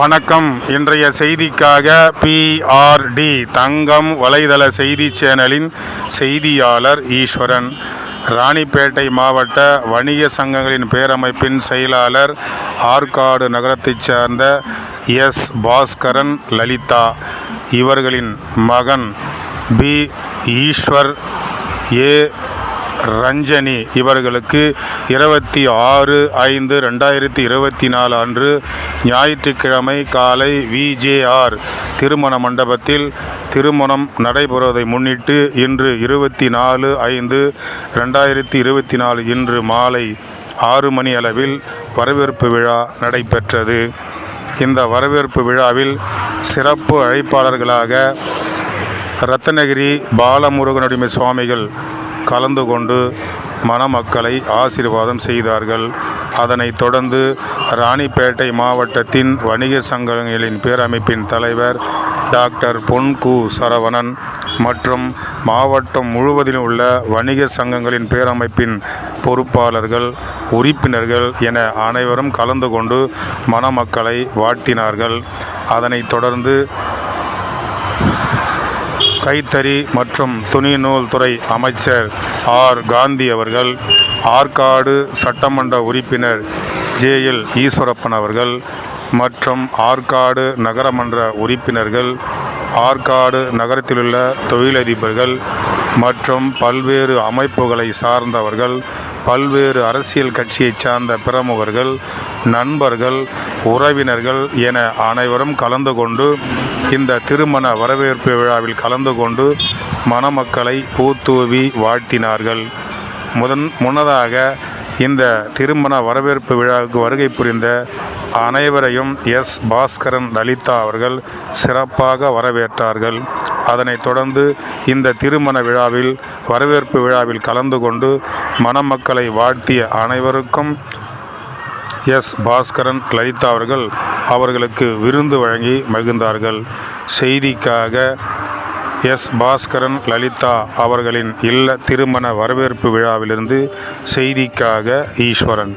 வணக்கம். இன்றைய செய்திக்காக பிஆர்டி தங்கம் வலைதள செய்தி சேனலின் செய்தியாளர் ஈஸ்வரன். ராணிப்பேட்டை மாவட்ட வணிக சங்கங்களின் பேரமைப்பின் செயலாளர் ஆற்காடு நகரத்தைச் சேர்ந்த எஸ். பாஸ்கரன் லலிதா. இவர்களின் மகன் பி. ஈஸ்வர் ஏ. ரஞ்சனி. இவர்களுக்கு இருபத்தி ஆறு ஐந்து ரெண்டாயிரத்தி இருபத்தி நாலு அன்று ஞாயிற்றுக்கிழமை காலை விஜேஆர் திருமண மண்டபத்தில் திருமணம் நடைபெறுவதை முன்னிட்டு இன்று இருபத்தி நாலு ஐந்து ரெண்டாயிரத்தி இருபத்தி நாலு இன்று மாலை ஆறு மணி அளவில் வரவேற்பு விழா நடைபெற்றது. இந்த வரவேற்பு விழாவில் சிறப்பு அழைப்பாளர்களாக ரத்னகிரி பாலமுருகனுடைய சுவாமிகள் கலந்து கொண்டு மணமக்களை ஆசீர்வாதம் செய்தார்கள். அதனைத் தொடர்ந்து ராணிப்பேட்டை மாவட்டத்தின் வணிகர் சங்கங்களின் பேரமைப்பின் தலைவர் டாக்டர் பொன் கு சரவணன் மற்றும் மாவட்டம் முழுவதிலும் உள்ள வணிகர் சங்கங்களின் பேரமைப்பின் பொறுப்பாளர்கள் உறுப்பினர்கள் என அனைவரும் கலந்து கொண்டு மணமக்களை வாழ்த்தினார்கள். அதனைத் தொடர்ந்து கைத்தறி மற்றும் துணிநூல் துறை அமைச்சர் ஆர். காந்தி அவர்கள் ஆற்காடு சட்டமன்ற உறுப்பினர் ஜேஎல் ஈஸ்வரப்பன் அவர்கள் மற்றும் ஆற்காடு நகரமன்ற உறுப்பினர்கள் ஆற்காடு நகரத்திலுள்ள தொழிலதிபர்கள் மற்றும் பல்வேறு அமைப்புகளை சார்ந்தவர்கள் பல்வேறு அரசியல் கட்சியைச் சார்ந்த பிரமுகர்கள் நண்பர்கள் உறவினர்கள் என அனைவரும் கலந்து கொண்டு இந்த திருமண வரவேற்பு விழாவில் கலந்து கொண்டு மணமக்களை பூத்தூவி வாழ்த்தினார்கள். முதன் முன்னதாக இந்த திருமண வரவேற்பு விழாவுக்கு வருகை புரிந்த அனைவரையும் எஸ். பாஸ்கரன் லலிதா அவர்கள் சிறப்பாக வரவேற்றார்கள். அதனைத் தொடர்ந்து இந்த திருமண விழாவில் வரவேற்பு விழாவில் கலந்து கொண்டு மணமக்களை வாழ்த்திய அனைவருக்கும் எஸ் பாஸ்கரன் லலிதா அவர்கள் அவர்களுக்கு விருந்து வழங்கி மகிழ்ந்தார்கள். செய்திக்காக எஸ் பாஸ்கரன் லலிதா அவர்களின் இல்ல திருமண வரவேற்பு விழாவிலிருந்து செய்திக்காக ஈஸ்வரன்.